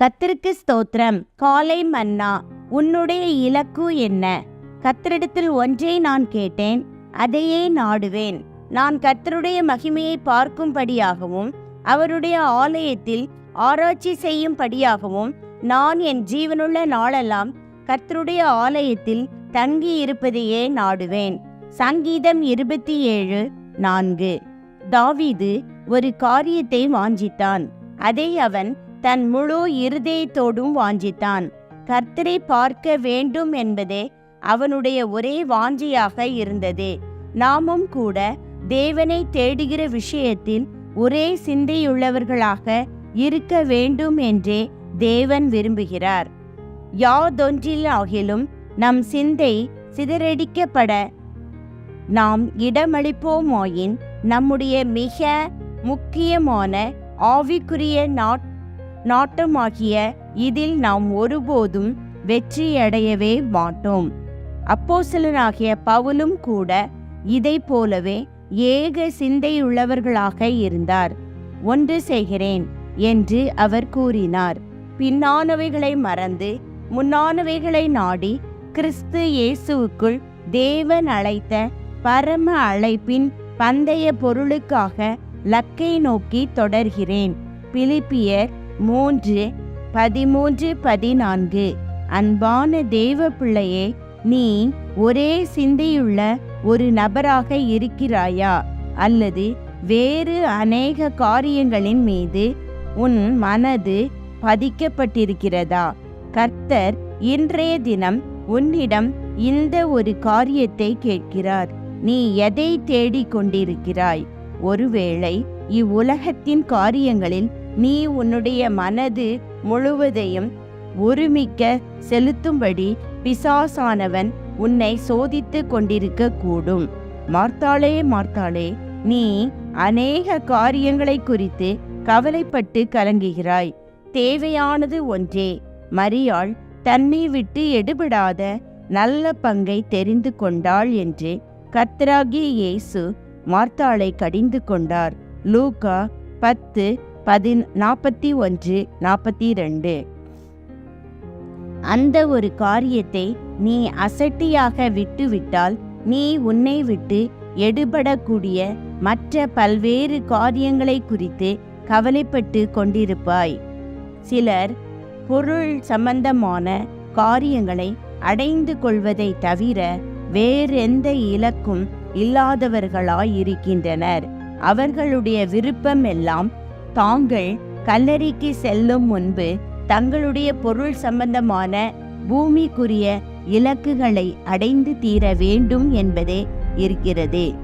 கத்திற்கு ஸ்தோத்திரம். காலை மன்னா உன்னுடைய இலக்கு என்ன? கத்தரிடத்தில் ஒன்றை நான் கேட்டேன் அதையே நாடுவேன். நான் கர்த்தருடைய மகிமையை பார்க்கும்படியாகவும் அவருடைய ஆலயத்தில் ஆராய்ச்சி செய்யும்படியாகவும் நான் என் ஜீவனுள்ள நாளெல்லாம் கர்த்தருடைய ஆலயத்தில் தங்கி இருப்பதையே நாடுவேன். சங்கீதம் இருபத்தி ஏழு நான்கு. தாவீது ஒரு காரியத்தை வாஞ்சித்தான். அதை அவன் தன் முழு இருதயத்தோடும் வாஞ்சித்தான். கர்த்தரை பார்க்க வேண்டும் என்பதே அவனுடைய ஒரே வாஞ்சியாக இருந்தது. நாமும் கூட தேவனை தேடுகிற விஷயத்தில் ஒரே சிந்தையுள்ளவர்களாக இருக்க வேண்டும் என்றே தேவன் விரும்புகிறார். யாதொன்றில் ஆகிலும் நம் சிந்தை சிதறடிக்கப்பட நாம் இடமளிப்போமாயின் நம்முடைய மிக முக்கியமான ஆவிக்குரிய நாட் நாட்டமாகிய இதில் நாம் ஒருபோதும் வெற்றியடையவே மாட்டோம். அப்போசலனாகிய பவுலும் கூட இதை போலவே ஏக சிந்தையுள்ளவர்களாக இருந்தார். ஒன்று செய்கிறேன் என்று அவர் கூறினார். பின்னானவைகளை மறந்து முன்னானவைகளை நாடி கிறிஸ்து இயேசுவுக்குள் தேவன் அழைத்த பரம அழைப்பின் பந்தய பொருளுக்காக லக்கை நோக்கி தொடர்கிறேன். பிலிப்பியர் மூன்று பதிமூன்று பதினான்கு. அன்பான தேவ பிள்ளையே நீ ஒரே சிந்தையுள்ள ஒரு நபராக இருக்கிறாயா? அல்லது வேறு அநேக காரியங்களின் மீது உன் மனது பதிக்கப்பட்டிருக்கிறதா? கர்த்தர் இன்றைய தினம் உன்னிடம் இந்த ஒரு காரியத்தை கேட்கிறார். நீ எதை தேடிக் கொண்டிருக்கிறாய் ஒருவேளை இவ்வுலகத்தின் காரியங்களில் நீ உன்னுடைய மனது முழுவதையும் ஒருமிக்க செலுத்தும்படி பிசாசானவன் உன்னை சோதித்து கொண்டிருக்க கூடும் மார்த்தாளே மார்த்தாளே நீ அநேக காரியங்களை குறித்து கவலைப்பட்டு கலங்குகிறாய். தேவையானது ஒன்றே. மரியாள் தன்னை விட்டு எடுபடாத நல்ல பங்கை தெரிந்து கொண்டாள் என்று கர்த்தராகிய இயேசு மார்த்தாளை கடிந்து கொண்டார். லூகா பத்து பதின் நாற்பத்தி ஒன்று நாற்பத்தி ரெண்டு அந்த ஒரு காரியத்தை நீ அசட்டியாக விட்டுவிட்டால் நீ உன்னை விட்டு எடுபடக்கூடிய மற்ற பல்வேறு காரியங்களை குறித்து கவலைப்பட்டு கொண்டிருப்பாய். சிலர் பொருள் சம்பந்தமான காரியங்களை அடைந்து கொள்வதை தவிர வேறெந்த இலக்கும் இல்லாதவர்களாயிருக்கின்றனர். அவர்களுடைய விருப்பம் எல்லாம் தாங்கள் கல்லறைக்கு செல்லும் முன்பு தங்களுடைய பொருள் சம்பந்தமான பூமிக்குரிய இலக்குகளை அடைந்து தீர வேண்டும் என்பதே இருக்கிறது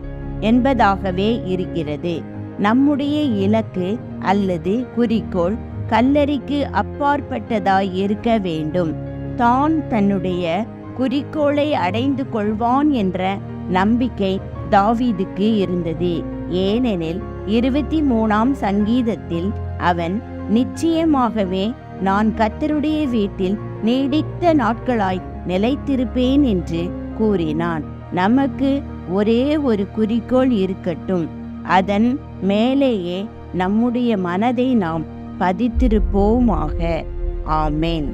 என்பதாகவே இருக்கிறது. நம்முடைய இலக்கு அல்லது குறிக்கோள் கல்லறைக்கு அப்பாற்பட்டதாய் இருக்க வேண்டும். தான் தன்னுடைய குறிக்கோளை அடைந்து கொள்வான் என்ற நம்பிக்கை தாவீதுக்கு இருந்தது. ஏனெனில் இருபத்தி மூணாம் சங்கீதத்தில் அவன் நிச்சயமாகவே நான் கத்தருடைய வீட்டில் நீடித்த நாட்களாய் நிலைத்திருப்பேன் என்று கூறினான். நமக்கு ஒரே ஒரு குறிக்கோள் இருக்கட்டும். அதன் மேலேயே நம்முடைய மனதை நாம் பதித்திருப்போமாக. ஆமேன்.